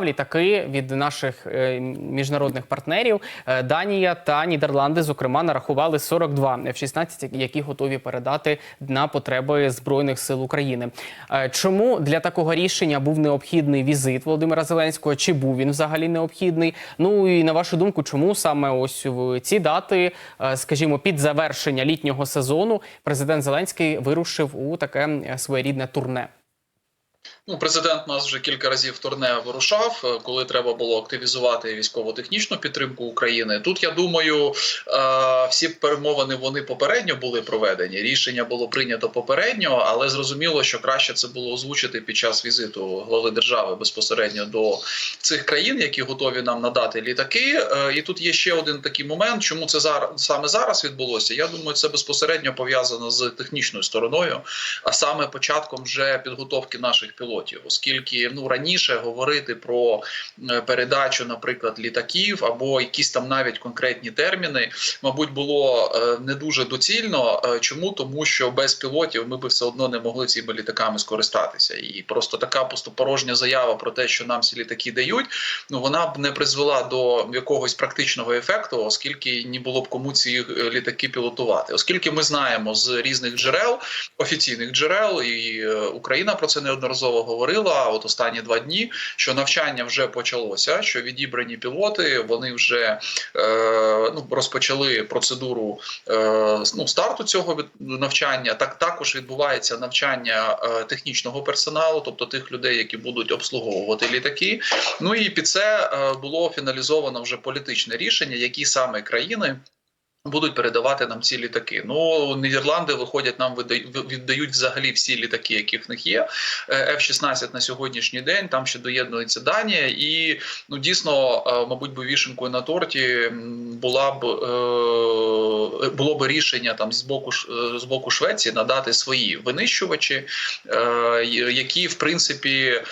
Літаки від наших е, міжнародних партнерів Е, Данія та Нідерланди, зокрема, нарахували 42 F-16, які готові передати на потреби збройних сил України. Е, Чому для такого рішення був необхідний візит Володимира Зеленського? Чи був він взагалі необхідний? Ну і на вашу думку, чому саме ось в ці дати, скажімо, під завершення літнього сезону, президент Зеленський вирушив у таке своєрідне турне? Ну, президент нас вже кілька разів в турне вирушав, е, коли треба було активізувати військово-технічну підтримку України. Тут я думаю, е, всі перемовини вони попередньо були проведені. Рішення було прийнято попередньо, але зрозуміло, що краще це було озвучити під час візиту глави держави безпосередньо до цих країн, які готові нам надати літаки. Е, І тут є ще один такий момент, чому це зараз саме зараз відбулося. Я думаю, це безпосередньо пов'язано з технічною стороною, а саме початком вже підготовки наших пілотів, оскільки ну раніше говорити про е, передачу, наприклад, літаків або якісь там навіть конкретні терміни, мабуть, було е, не дуже доцільно. Е, Чому? Тому, що без пілотів ми би все одно не могли цими літаками скористатися, і просто така пустопорожня заява про те, що нам ці літаки дають, ну вона б не призвела до якогось практичного ефекту, оскільки не було б кому ці літаки пілотувати, оскільки ми знаємо з різних джерел, офіційних джерел, і Україна про це неодноразово говорила. От останні два дні, що навчання вже почалося, що відібрані пілоти вони вже е, ну, розпочали процедуру е, ну, старту цього навчання. Так також відбувається навчання е, технічного персоналу, тобто тих людей, які будуть обслуговувати літаки. Ну і під це е, було фіналізовано вже політичне рішення, які саме країни. Будуть передавати нам ці літаки. Ну Нідерланди виходять, нам віддають взагалі всі літаки, які в них є. Е, F-16 на сьогоднішній день. Там ще доєднується Данія, і ну дійсно, е, мабуть, би вішенкою на торті була б е, було б рішення там з боку з боку Швеції надати свої винищувачі, які в принципі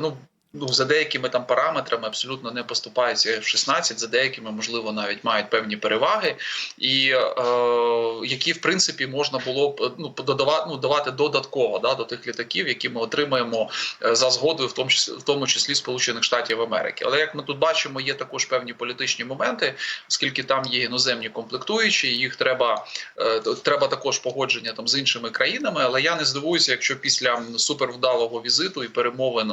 ну. Ну, за деякими там параметрами абсолютно не поступаються F-16, за деякими, можливо, навіть мають певні переваги, і е, які в принципі можна було б ну додавати ну, давати додатково да, до тих літаків, які ми отримаємо е, за згодою, в тому числі в тому числі Сполучених Штатів Америки. Але як ми тут бачимо, є також певні політичні моменти, оскільки там є іноземні комплектуючі, їх треба е, треба також погодження там з іншими країнами. Але я не здивуюся, якщо після супервдалого візиту і перемовин.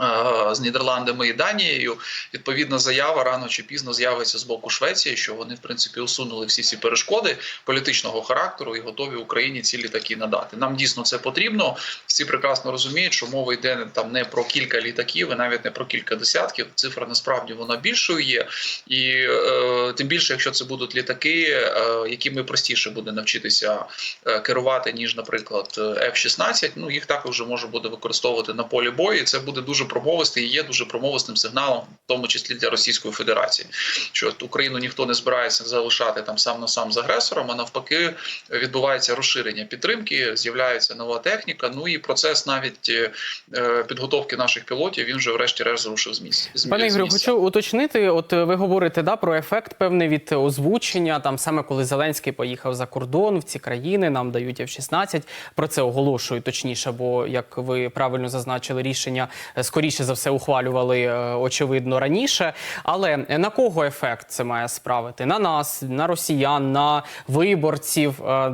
Е, З Нідерландами і Данією відповідна заява рано чи пізно з'явиться з боку Швеції, що вони в принципі усунули всі ці перешкоди політичного характеру і готові Україні ці літаки надати. Нам дійсно це потрібно. Всі прекрасно розуміють, що мова йде там не про кілька літаків, і навіть не про кілька десятків. Цифра насправді вона більшою є, і е, тим більше, якщо це будуть літаки, е, якими простіше буде навчитися е, керувати, ніж, наприклад, е, F-16, Ну їх також може буде використовувати на полі бою. І це буде дуже промовистий і є дуже промовистим сигналом, в тому числі для Російської Федерації, що Україну ніхто не збирається залишати там сам на сам з агресором, а навпаки, відбувається розширення підтримки, з'являється нова техніка. Ну і процес навіть е, е, підготовки наших пілотів він вже врешті-решт зрушив з місця. Пане Ігорю, хочу уточнити. От е, ви говорите да про ефект певний від озвучення. Там саме коли Зеленський поїхав за кордон в ці країни, нам дають F-16. Про це оголошують точніше, бо як ви правильно зазначили, рішення е, скоріше за все ухвалювали е, очевидно раніше. Але на кого ефект це має справити? На нас, на росіян, на виборців е,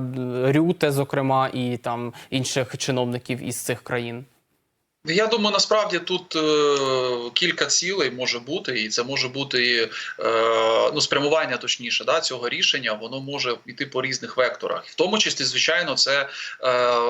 Рюте, зокрема, і там інших чиновників із цих країн. Я думаю, насправді тут е, кілька цілей може бути, і це може бути е, ну спрямування, точніше, да, цього рішення. Воно може йти по різних векторах, в тому числі, звичайно, це е,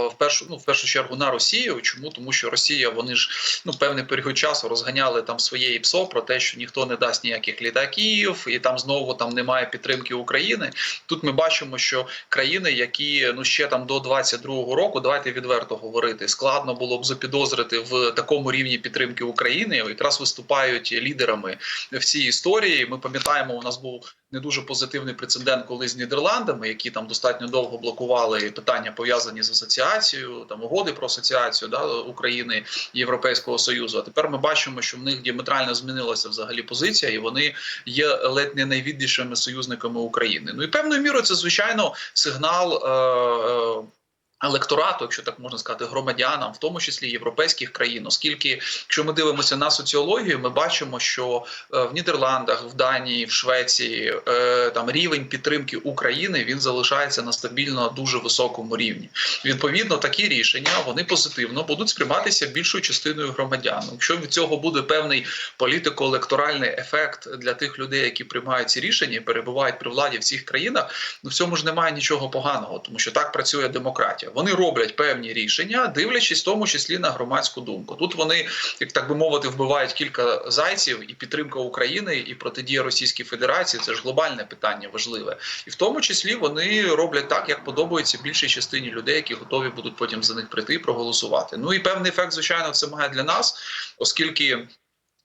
в першу ну в першу чергу на Росію. Чому тому, що Росія вони ж ну певний період часу розганяли там своє ІПСО про те, що ніхто не дасть ніяких літаків, і там знову там немає підтримки України. Тут ми бачимо, що країни, які ну ще там до 22-го року, давайте відверто говорити, складно було б запідозрити в такому рівні підтримки України, якраз виступають лідерами в цій історії. Ми пам'ятаємо, у нас був не дуже позитивний прецедент, коли з Нідерландами, які там достатньо довго блокували питання пов'язані з асоціацією, там угоди про асоціацію да, України і Європейського союзу. А тепер ми бачимо, що в них діаметрально змінилася взагалі позиція, і вони є ледь не найвіднішими союзниками України. Ну і певною мірою це звичайно сигнал. Е- е Електорату, якщо так можна сказати, громадянам, в тому числі європейських країн, оскільки, якщо ми дивимося на соціологію, ми бачимо, що е, в Нідерландах, в Данії, в Швеції е, там рівень підтримки України він залишається на стабільно дуже високому рівні. Відповідно, такі рішення вони позитивно будуть сприйматися більшою частиною громадян. Якщо від цього буде певний політико-електоральний ефект для тих людей, які приймають ці рішення і перебувають при владі в цих країнах, ну в цьому ж немає нічого поганого, тому що так працює демократія. Вони роблять певні рішення, дивлячись в тому числі на громадську думку. Тут вони, як так би мовити, вбивають кілька зайців, і підтримка України і протидія Російській Федерації це ж глобальне питання важливе. І в тому числі вони роблять так, як подобається більшій частині людей, які готові будуть потім за них прийти і проголосувати. Ну і певний ефект, звичайно, це має для нас, оскільки.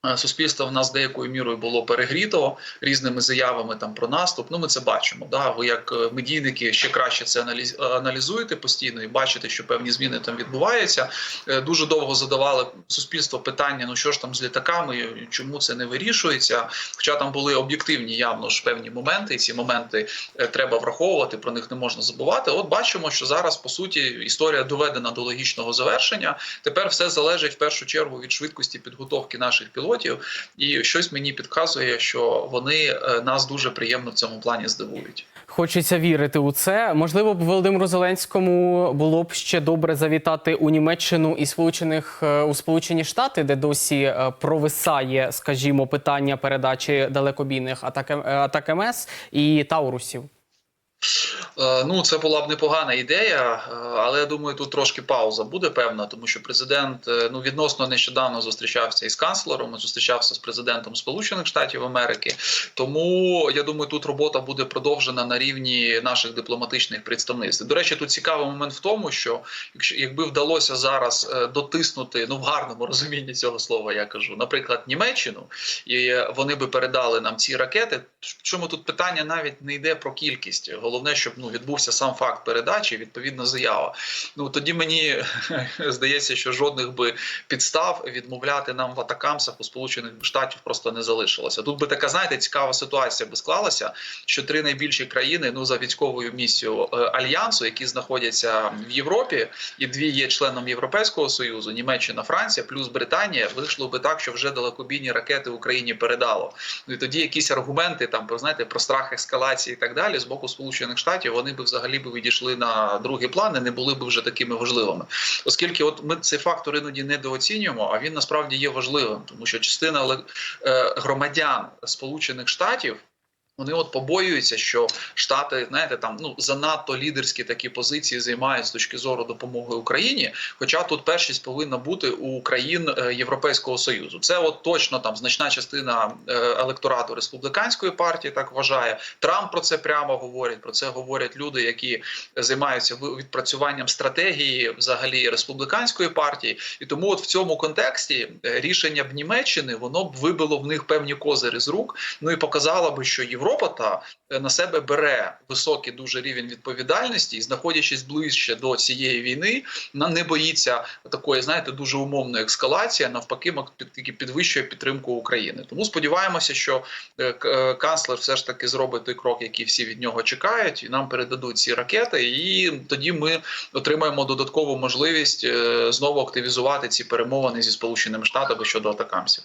Е, Суспільство в нас деякою мірою було перегріто різними заявами там про наступ. Ну ми це бачимо. Да, ви як е, медійники ще краще це аналіз- аналізуєте постійно і бачите, що певні зміни там відбуваються. Е, Дуже довго задавали суспільство питання: ну що ж там з літаками, чому це не вирішується? Хоча там були об'єктивні явно ж певні моменти, і ці моменти е, треба враховувати, про них не можна забувати. От бачимо, що зараз по суті історія доведена до логічного завершення. Тепер все залежить в першу чергу від швидкості підготовки наших пілотів, і щось мені підказує, що вони е, нас дуже приємно в цьому плані здивують. Хочеться вірити у це. Можливо, б Володимиру Зеленському було б ще добре завітати у Німеччину і Сполучених е, у Сполучені Штати, де досі е, провисає, скажімо, питання передачі далекобійних атак, атак МС і Таурусів. Е, Ну, це була б непогана ідея, е, але я думаю, тут трошки пауза буде певна, тому що президент е, ну відносно нещодавно зустрічався із канцлером, зустрічався з президентом Сполучених Штатів Америки. Тому я думаю, тут робота буде продовжена на рівні наших дипломатичних представництв. До речі, тут цікавий момент в тому, що якщо якби вдалося зараз дотиснути, ну в гарному розумінні цього слова, я кажу, наприклад, Німеччину, і вони би передали нам ці ракети. Чому тут питання навіть не йде про кількість. Головне, щоб ну відбувся сам факт передачі, відповідна заява. Ну тоді мені здається, що жодних би підстав відмовляти нам в атакамсах у Сполучених Штатів просто не залишилося. Тут би така, знаєте, цікава ситуація би склалася, що три найбільші країни ну за військовою місією е, альянсу, які знаходяться в Європі, і дві є членом Європейського союзу, Німеччина, Франція, плюс Британія, вийшло би так, що вже далекобійні ракети Україні передало. Ну і тоді якісь аргументи там про знаєте про страх ескалації і так далі з боку Сполучених Штатів вони би взагалі би відійшли на другий план і не були б вже такими важливими, оскільки от ми цей фактор іноді недооцінюємо, а він насправді є важливим, тому що частина е, громадян Сполучених Штатів. Вони от побоюються, що штати, знаєте, там ну занадто лідерські такі позиції займають з точки зору допомоги Україні. Хоча тут першість повинна бути у країн е, Європейського союзу. Це от точно там значна частина е, електорату республіканської партії так вважає. Трамп про це прямо говорить. Про це говорять люди, які займаються відпрацюванням стратегії взагалі республіканської партії. І тому, от в цьому контексті е, рішення б Німеччини воно б вибило в них певні козири з рук. Ну і показало би, що Європа та е, на себе бере високий дуже рівень відповідальності і, знаходячись ближче до цієї війни, не боїться такої, знаєте, дуже умовної ескалації. Навпаки, тільки підвищує підтримку України. Тому сподіваємося, що е, е, канцлер все ж таки зробить той крок, який всі від нього чекають, і нам передадуть ці ракети. І тоді ми отримаємо додаткову можливість знову активізувати ці перемовини зі сполученими штатами щодо атакамсів.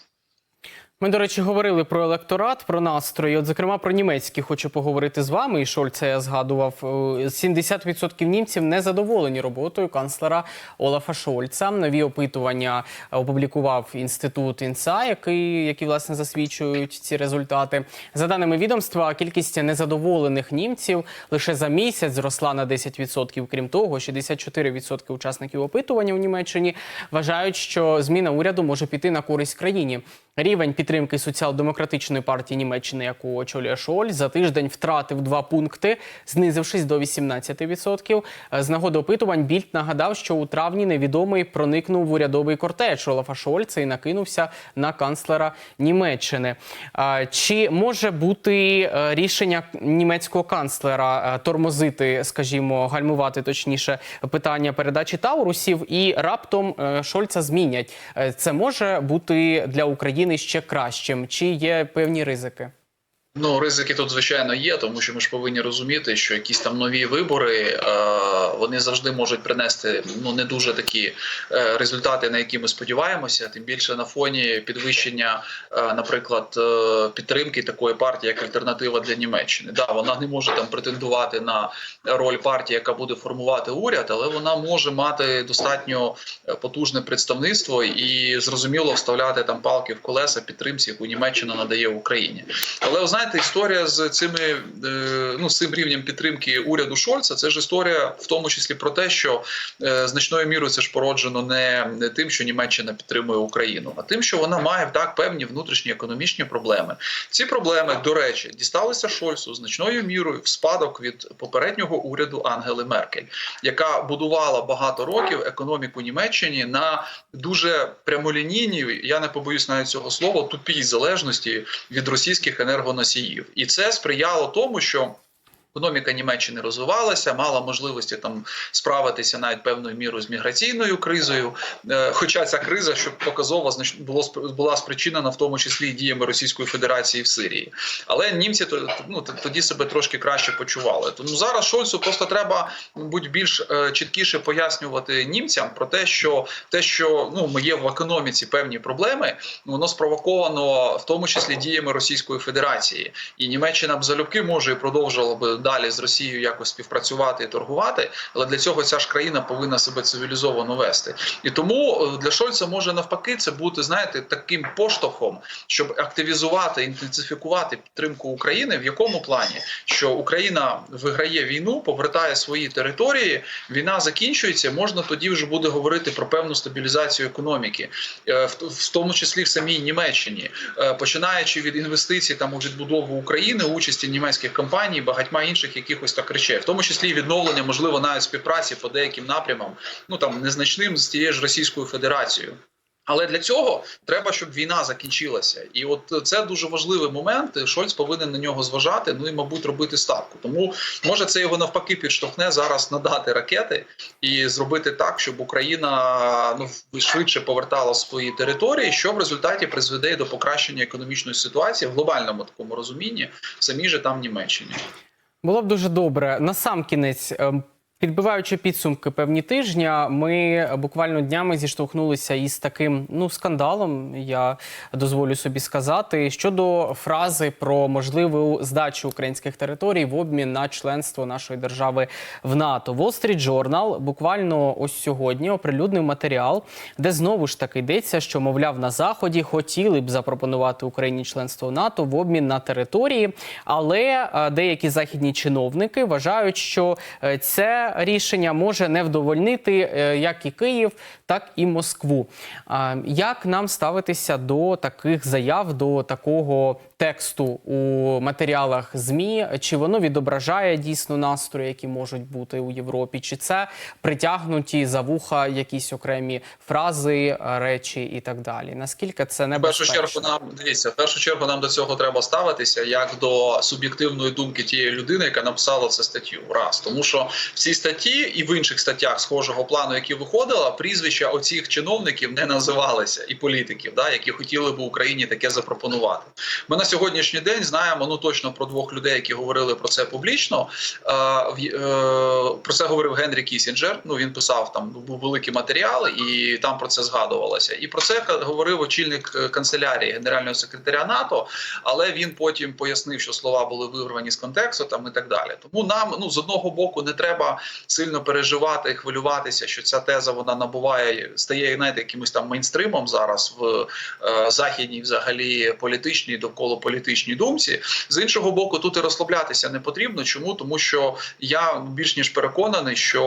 Ми, до речі, говорили про електорат, про настрої. От, зокрема, про німецькі хочу поговорити з вами. І Шольца я згадував. Е, 70% німців не задоволені роботою канцлера Олафа Шольца. Нові опитування е, опублікував інститут інса, який, які власне засвідчують ці результати. За даними відомства, кількість незадоволених німців лише за місяць зросла на 10%. Крім того, 64% учасників опитування у Німеччині вважають, що зміна уряду може піти на користь країні. Рівень підтримки соціал-демократичної партії Німеччини, яку очолює Шоль, за тиждень втратив два пункти, знизившись до 18%. Е, З нагоди опитувань Більд нагадав, що у травні невідомий проникнув в урядовий кортеж Олафа Шольца і накинувся на канцлера Німеччини. Чи може бути е, рішення німецького канцлера е, тормозити, скажімо, гальмувати точніше питання передачі Таурусів і раптом е, Шольца змінять? Е, Це може бути для України ще кращим? Чи є певні ризики? Ну, ризики тут звичайно є, тому що ми ж повинні розуміти, що якісь там нові вибори е, вони завжди можуть принести ну не дуже такі е, результати, на які ми сподіваємося. Тим більше на фоні підвищення, е, наприклад, підтримки такої партії, як альтернатива для Німеччини. Да, вона не може там претендувати на роль партії, яка буде формувати уряд, але вона може мати достатньо потужне представництво і зрозуміло вставляти там палки в колеса підтримці, яку Німеччина надає Україні. Але ви знаєте, історія з цими е, ну з цим рівнем підтримки уряду Шольца, це ж історія в тому числі про те, що е, значною мірою це ж породжено не, тим, що Німеччина підтримує Україну, а тим, що вона має так певні внутрішні економічні проблеми. Ці проблеми, до речі, дісталися Шольцу значною мірою в спадок від попереднього уряду Ангели Меркель, яка будувала багато років економіку Німеччини на дуже прямолінійній, я не побоюсь навіть цього слова, тупій залежності від російських енергоносіїв, і це сприяло тому, що. Економіка Німеччини розвивалася, мала можливості там справитися навіть певною мірою з міграційною кризою. Е, Хоча ця криза, що показово було була спричинена в тому числі діями Російської Федерації в Сирії. Але німці ну, тоді себе трошки краще почували. Тому зараз Шольцу просто треба будь більш е, чіткіше пояснювати німцям про те, що те, що ну ми є в економіці певні проблеми, воно спровоковано в тому числі діями Російської Федерації, і Німеччина б залюбки може і продовжувала би далі з Росією якось співпрацювати і торгувати, але для цього ця ж країна повинна себе цивілізовано вести. І тому е, для Шольца може навпаки це бути, знаєте, таким поштовхом, щоб активізувати, інтенсифікувати підтримку України. В якому плані? Що Україна виграє війну, повертає свої території, війна закінчується. Можна тоді вже буде говорити про певну стабілізацію економіки, е, в, тому числі в самій Німеччині, Е, починаючи від інвестицій там у відбудову України, участі німецьких компаній, багатьма інших якихось так речей, в тому числі відновлення, можливо, навіть співпраці по деяким напрямам, ну там незначним з тією ж Російською Федерацією. Але для цього треба, щоб війна закінчилася, і от це дуже важливий момент. Шольц повинен на нього зважати. Ну і мабуть робити ставку. Тому може це його навпаки підштовхне зараз надати ракети і зробити так, щоб Україна ну швидше повертала свої території, що в результаті призведе до покращення економічної ситуації в глобальному такому розумінні в самій же там Німеччині. Було б дуже добре. На сам кінець, ем, підбиваючи підсумки певні тижня, ми буквально днями зіштовхнулися із таким ну скандалом. Я дозволю собі сказати щодо фрази про можливу здачу українських територій в обмін на членство нашої держави в НАТО. Wall Street Journal буквально ось сьогодні оприлюднив матеріал, де знову ж таки йдеться, що мовляв на заході хотіли б запропонувати Україні членство в НАТО в обмін на території, але е, деякі західні чиновники вважають, що е, рішення може не вдовольнити е, як і Київ, так і Москву. Як нам ставитися до таких заяв, до такого тексту у матеріалах ЗМІ? Чи воно відображає дійсно настрої, які можуть бути у Європі? Чи це притягнуті за вуха якісь окремі фрази, речі і так далі? Наскільки це В першу чергу нам дивіться, в першу чергу нам до цього треба ставитися як до суб'єктивної думки тієї людини, яка написала цю статтю. Раз тому, що в цій статті і в інших статтях схожого плану, які виходила, прізвища оцих чиновників не називалися і політиків, да, які хотіли б Україні таке запропонувати. Ми сьогоднішній день знаємо ну точно про двох людей, які говорили про це публічно. Е, е, про це говорив Генрі Кісінджер. Ну він писав там був великий матеріал, і там про це згадувалося. І про це говорив очільник е, канцелярії генерального секретаря НАТО. Але він потім пояснив, що слова були вирвані з контексту там і так далі. Тому нам ну з одного боку не треба сильно переживати, і хвилюватися, що ця теза вона набуває, стає знаєте, якимось там мейнстримом зараз в е, західній, взагалі політичній довкола політичній думці. З іншого боку, тут і розслаблятися не потрібно. Чому тому, що я більш ніж переконаний, що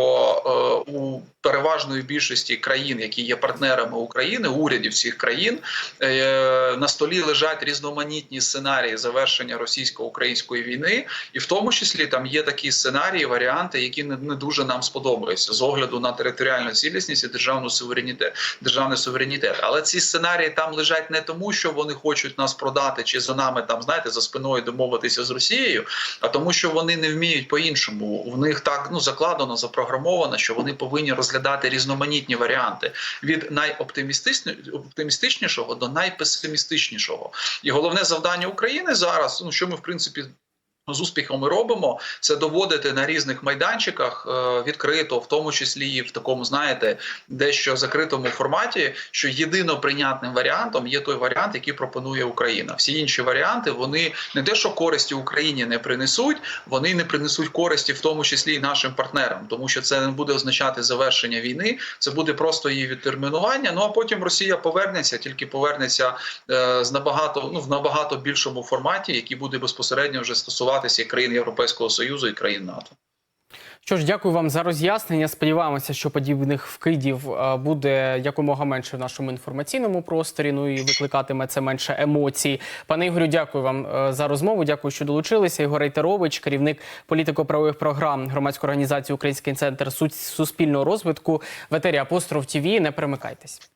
е, у переважної більшості країн, які є партнерами України, урядів цих країн, е, на столі лежать різноманітні сценарії завершення російсько-української війни, і в тому числі там є такі сценарії, варіанти, які не не дуже нам сподобається з огляду на територіальну цілісність і державну суверенітет, державний суверенітет. Але ці сценарії там лежать не тому, що вони хочуть нас продати чи за нами там, знаєте, за спиною домовитися з Росією, а тому, що вони не вміють по-іншому. В них так ну закладено, запрограмовано, що вони повинні розглядати різноманітні варіанти від найоптимістичнішого до найпесимістичнішого. І головне завдання України зараз, ну що ми в принципі. З успіхом ми робимо це доводити на різних майданчиках е, відкрито, в тому числі і в такому, знаєте, дещо закритому форматі, що єдино прийнятним варіантом є той варіант, який пропонує Україна. Всі інші варіанти вони не те, що користі Україні не принесуть, вони не принесуть користі, в тому числі і нашим партнерам, тому що це не буде означати завершення війни, це буде просто її відтермінування. Ну а потім Росія повернеться, тільки повернеться е, з набагато ну в набагато більшому форматі, який буде безпосередньо вже стосуватися і країн Європейського союзу і країн НАТО. Що ж, дякую вам за роз'яснення. Сподіваємося, що подібних вкидів е, буде якомога менше в нашому інформаційному просторі. Ну і викликатиме це менше емоцій. Пане Ігорю, дякую вам е, за розмову. Дякую, що долучилися. Ігор Рейтерович, керівник політико-правових програм громадської організації Український центр Су- суспільного розвитку в етері Апостроф ТВ. Не перемикайтесь.